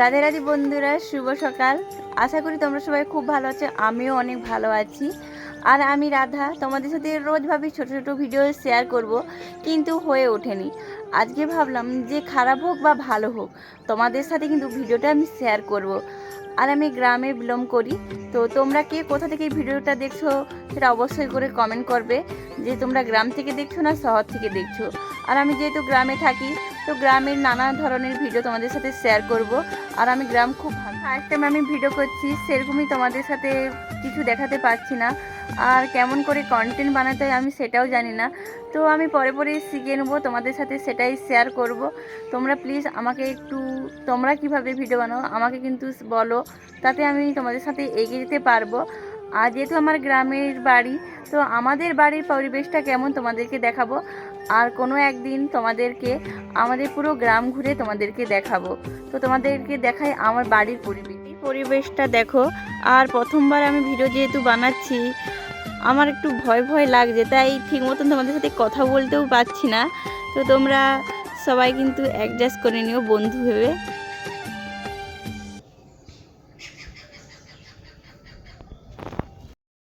রাধে রাধে বন্ধুরা, শুভ সকাল। আশা করি তোমরা সবাই খুব ভালো আছো, আমিও অনেক ভালো আছি। আর আমি রাধা, তোমাদের সাথে রোজ ভাবি ছোট ছোট ভিডিও শেয়ার করব, কিন্তু হয়ে ওঠেনি। আজকে ভাবলাম যে খারাপ হোক বা ভালো হোক, তোমাদের সাথে কিন্তু ভিডিওটা আমি শেয়ার করব। আর আমি গ্রামে বিলং করি, তো তোমরা কে কোথা থেকে ভিডিওটা দেখছ, সেটা অবশ্যই করে কমেন্ট করবে। যে তোমরা গ্রাম থেকে দেখছ না শহর থেকে দেখছ। আর আমি যেহেতু গ্রামে থাকি তো গ্রামের নানা ধরনের ভিডিও তোমাদের সাথে শেয়ার করব। আর আমি গ্রাম খুব ভালো। ফার্স্ট টাইম আমি ভিডিও করছি, সেরকমই তোমাদের সাথে কিছু দেখাতে পারছি না। আর কেমন করে কন্টেন্ট বানাতে হয় আমি সেটাও জানি না। তো আমি পরে পরে শিখে নেব, তোমাদের সাথে সেটাই শেয়ার করব। তোমরা প্লিজ আমাকে একটু, তোমরা কীভাবে ভিডিও বানাও, আমাকে কিন্তু বলো। তাতে আমি তোমাদের সাথে এগিয়ে যেতে পারব। আর যেহেতু আমার গ্রামের বাড়ি, তো আমাদের বাড়ির পরিবেশটা কেমন তোমাদেরকে দেখাবো? আর কোনো একদিন তোমাদেরকে আমাদের পুরো গ্রাম ঘুরে তোমাদেরকে দেখাবো। তো তোমাদেরকে দেখাই আমার বাড়ির পরিবেশ। পরিবেশটা দেখো, আর প্রথমবার আমি ভিডিও যেহেতু বানাচ্ছি, আমার একটু ভয় ভয় লাগছে, তাই ঠিক মতন তোমাদের সাথে কথা বলতেও পারছি না। তো তোমরা সবাই কিন্তু অ্যাডজাস্ট করে নিও বন্ধু ভেবে।